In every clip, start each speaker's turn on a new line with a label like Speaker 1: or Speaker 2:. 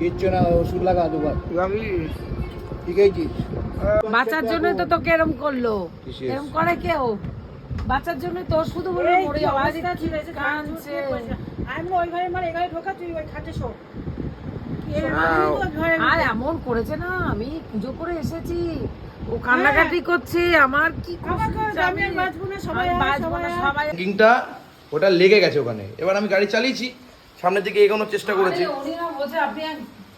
Speaker 1: কিচ্ছু না ওষুধ লাগা দুবার ঠিক আছে
Speaker 2: বাঁচার জন্য তো তোকে এরম করল? এরম করে কেউ বাঁচার জন্য তো শুধু বলে মরে যাওয়া কাঁদছে। আর এমন করেছে না আমি পুজো করে এসেছি। ও কান্নাকাটি করছে আমার কি আমি না, সবাই
Speaker 3: হ্যাঙ্গিংটা ওটা লেগে গেছে ওখানে। এবার আমি গাড়ি চালিয়েছি। সামনের দিকে এগোনোর চেষ্টা করেছি।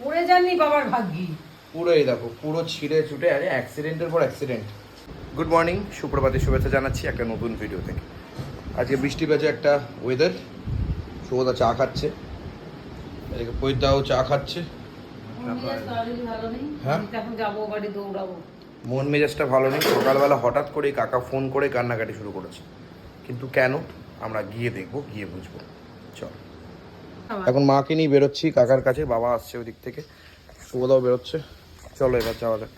Speaker 2: পড়ে যাননি বাবার ভাগ্যি?
Speaker 3: পুরো এই দেখো পুরো ছিঁড়ে ছুটে আরে অ্যাক্সিডেন্টের পর অ্যাক্সিডেন্ট গুড মর্নিং সুপ্রভাতের শুভেচ্ছা জানাচ্ছি একটা নতুন ভিডিও থেকে আজকে বৃষ্টি পেয়েছে একটা ওয়েদার শুভদা চা খাচ্ছে। এদিকে পৈতাও চা খাচ্ছে। হ্যাঁ? মন মেজাজটা ভালো নেই। সকালবেলা হঠাৎ করে কাকা ফোন করে কান্নাকাটি শুরু করেছে। কিন্তু কেন? আমরা গিয়ে দেখব গিয়ে বুঝব। চল। এখন মাকে নিয়ে বেরোচ্ছি কাকার কাছে বাবা আসছে ওই দিক থেকে। শুভদাও বেরোচ্ছে। চলো এবার যাওয়া যাক।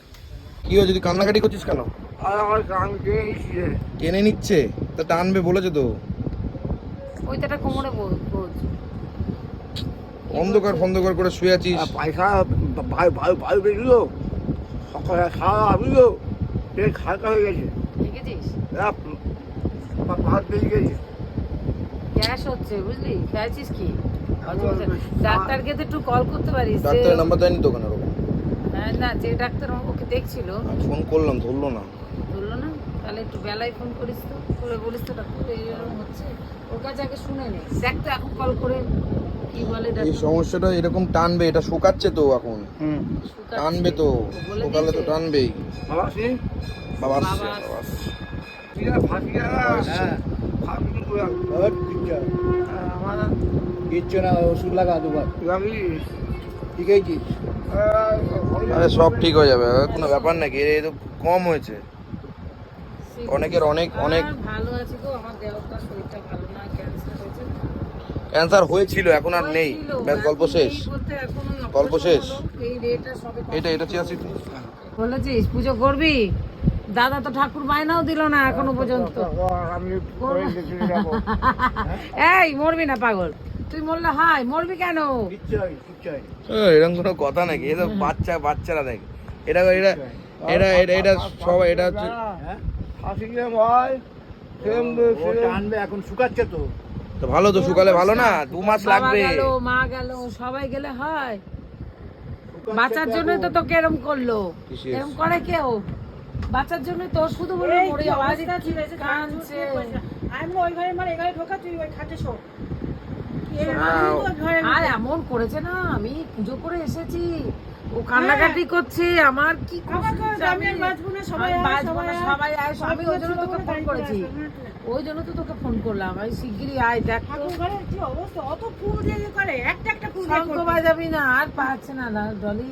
Speaker 3: কি হয়েছে যদি কান্নাকাটি করছিস কেন? টেনে নিচ্ছে। তা টানবে বলেছে তো।
Speaker 2: ওইটা কোমরে
Speaker 3: অন্ধকার ফন্ধকার করে শুয়ে আছিস।
Speaker 1: পয়সা ভাই ভাই ভাই বেরিয়েছিল সকালে সারা আমিও পেট খালকা হয়ে গেছে।
Speaker 2: দেখেছিস?
Speaker 1: ভাত বেরিয়ে গেছে।
Speaker 2: গ্যাস হচ্ছে বুঝলি? খেয়েছিস কি? ডাক্তারকে তো একটু কল করতে পারিস
Speaker 3: ডাক্তারের নাম্বার দেয়নি তো ওরকম?
Speaker 2: হ্যাঁ, না যে ডাক্তার ওকে দেখছিল।
Speaker 3: ফোন করলাম ধরলো না।
Speaker 2: ধরলো না? তাহলে একটু বেলায় ফোন করিস তো। করে বলিস তো ডাক্তার এরকম হচ্ছে। ওর কাছে আগে শুনে নে। দেখ তো এখন কল করে কি বলে
Speaker 3: এই সমস্যাটা এরকম টানবে এটা শুকাচ্ছে তো এখন।
Speaker 1: হুম।
Speaker 3: টানবে তো সকালে তো। টানবেই।
Speaker 1: বাবা
Speaker 3: আসছে?
Speaker 1: হ্যাঁ
Speaker 2: আমার
Speaker 1: কিচ্ছু না ওষুধ লাগা দুবার। ঠিক আছে?
Speaker 3: আরে সব ঠিক হয়ে যাবে। কোনো ব্যাপার নাকি? এ তো কম হয়েছে। অনেকের অনেক অনেক
Speaker 2: ভালো আছে গো আমার দেহটা শরীরটা ভালো না ক্যান্সার হয়েছে।
Speaker 3: ক্যান্সার হয়েছিল এখন আর নেই। ব্যাস গল্প শেষ।
Speaker 2: এই
Speaker 3: গল্প শেষ।
Speaker 2: এই
Speaker 3: এটা এটা চেয়ার
Speaker 2: বলেছিস পুজো করবি? দাদা তো ঠাকুর বায়নাও দিল না এখনও পর্যন্ত। এই মরবি না পাগল। তুই মরলে হাই মরবি কেন?
Speaker 1: হয়
Speaker 3: এরকম কোনো কথা নাকি? এটা বাচ্চা বাচ্চারা দেখ। এটা এটা এটা এটা এটা সবাই এটা হচ্ছে
Speaker 1: ফাঁসি গেলে হয় টানবে এখন শুকাচ্ছে তো।
Speaker 3: তো ভালো তো শুকালে ভালো না? দু মাস লাগবে।
Speaker 2: মা গেল সবাই গেলে হয়। বাঁচার জন্য তো তোকে এরম করল। এরম করে কেউ বাঁচার জন্য তো শুধু বলে মরে যাওয়া। কাঁদছে। আর এমন করেছে না আমি পুজো করে এসেছি। ও কান্নাকাটি করছে আমার কি সবাই আয় আমি ওই জন্য তোকে ফোন করেছি। ওই জন্য তো তোকে ফোন করলাম আমি শিগগিরই আয় দেখ তো। শঙ্খ বাজাবি না আর পাচ্ছে না না ডলি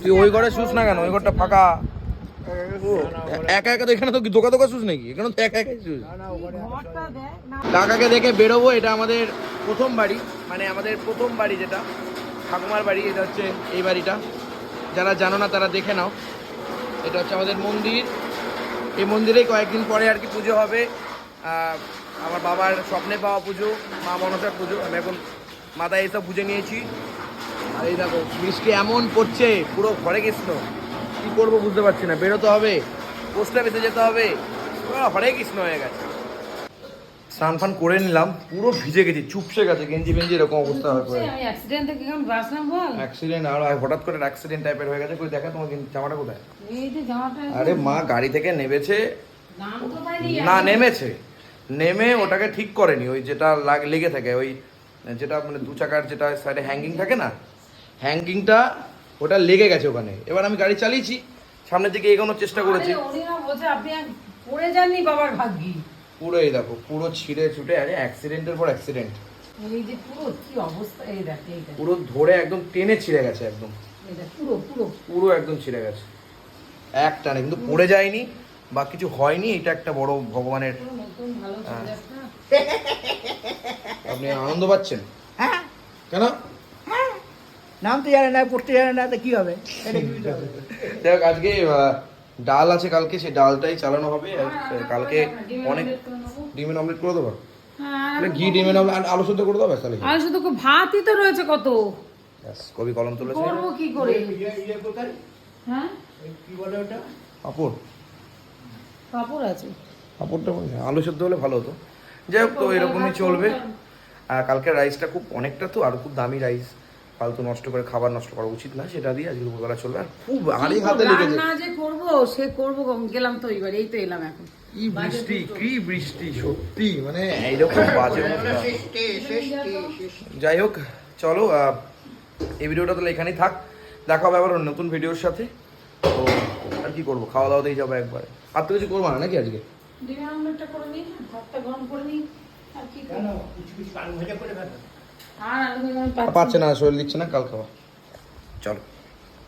Speaker 3: তুই ওই ঘরে শুস না কেন? ওই ঘরটা ফাঁকা। একা একা তো এখানে তো দোকা দোকা শুস নাকি? এখানে তো একা একাই শুস।
Speaker 2: ঘরটা দেখ না।
Speaker 3: কাকাকে দেখে বেরোবো এটা আমাদের প্রথম বাড়ি মানে আমাদের প্রথম বাড়ি যেটা, ঠাকুমার বাড়ি, এটা হচ্ছে এই বাড়িটা। যারা জানো না, তারা দেখে নাও। এটা হচ্ছে আমাদের মন্দির। এই মন্দিরেই কয়েকদিন পরে আর কি পুজো হবে। আমার বাবার স্বপ্নে পাওয়া পুজো, মা মনসার পুজো। আমি এখন মাথায় এসব বুঝে নিয়েছি। আর এই দেখো, বৃষ্টি এমন পড়ছে, পুরো ঘরে কৃষ্ণ কি করব বুঝতে পারছি না। বেরোতে হবে, পোস্ট অফিসে যেতে হবে। হরে কৃষ্ণ হয়ে গেছে। স্নান ফান করে নিলাম পুরো ভিজে গেছি চুপসে গেছে গেঞ্জি বেঞ্জি এরকম অবস্থা হয়ে পড়ে
Speaker 2: আমি অ্যাক্সিডেন্ট থেকে কেমন বাঁচলাম বল
Speaker 3: অ্যাক্সিডেন্ট আর হঠাৎ করে অ্যাক্সিডেন্ট টাইপের হয়ে গেছে কই দেখা তোমার জামাটা কোথায়?
Speaker 2: এই যে জামাটা
Speaker 3: আরে মা গাড়ি থেকে নেমেছে। না নেমেছে। নেমে ওটাকে ঠিক করেনি ওই যেটা লাগ- লেগে থাকে ওই যেটা মানে দু চাকার যেটা সাইডে হ্যাঙ্গিং থাকে না হ্যাঙ্গিংটা ওটা লেগে গেছে ওখানে। এবার আমি গাড়ি চালিয়েছি সামনের দিকে এগোনোর চেষ্টা করেছি।
Speaker 2: উনি না বলছে আপনি পড়ে যাননি বাবার ভাগ্যি।
Speaker 3: পুরো এই দেখো পুরো ছিঁড়ে ছুটে আরে অ্যাক্সিডেন্টের পর অ্যাক্সিডেন্ট
Speaker 2: এই যে পুরো কি অবস্থা? এই দেখ এই দেখ।
Speaker 3: পুরো ধরে একদম টেনে ছিঁড়ে গেছে একদম।
Speaker 2: পুরো পুরো।
Speaker 3: পুরো একদম ছিঁড়ে গেছে। এক টানে কিন্তু পড়ে যায়নি বা কিছু হয়নি এটা একটা বড় ভগবানের হ্যাঁ। আপনি আনন্দ পাচ্ছেন?
Speaker 1: হ্যাঁ।
Speaker 3: কেন?
Speaker 1: নাম তো জানে না পড়তে জানে না তো কি হবে?
Speaker 3: দেখ আজকে ডাল আছে কালকে সেই ডালটাই চালানো হবে। কালকে অনেক। ডিমের অমলেট করে দেবো।
Speaker 2: হ্যাঁ,
Speaker 3: মানে ঘি ডিমে না হলে আলু- আলু শুদ্ধ করে ব্যাস তাহলে।
Speaker 2: শুধু কো- ভাতই তো রয়েছে কত।
Speaker 3: ব্যাস কবি কলম তুলেছে।
Speaker 2: করব কি করে? হ্যাঁ?
Speaker 1: কি বলে ওটা?
Speaker 3: পাপড়।
Speaker 2: কাপড় আছে।
Speaker 3: পাপড়টা মনে আলু সেদ্ধ হলে ভালো হতো। যাই হোক তো এরকমই চলবে। আর কালকের রাইসটা খুব অনেকটা তো আর খুব দামি রাইস। ফালতু নষ্ট করে খাবার নষ্ট করা উচিত না সেটা দিয়ে আজকে দুপুরবেলা চলবে। আর খুব আড়ে হাতে লেগেছে।
Speaker 2: রান্না যে করব সে করব গেলাম তো এইবার এই তো এলাম এখন।
Speaker 3: কি বৃষ্টি কি বৃষ্টি সত্যি মানে এইরকম বাজে।
Speaker 1: ষষ্ঠী ষষ্ঠী ষষ্ঠী
Speaker 3: যাই হোক চলো এই ভিডিওটা তাহলে এখানেই থাক। দেখা হবে আবার নতুন ভিডিওর সাথে। তো আর কি করব খাওয়া দাওয়াতেই যাব একবারে। আর তো কিছু করব না নাকি আজকে?
Speaker 2: করে নিই ভাতটা গরম করে নিই আর কি করব?
Speaker 1: কিছু কিছু আলু ভাজা করে
Speaker 3: পাচ্ছে না শরীর দিচ্ছে না কাল খাওয়া চলো।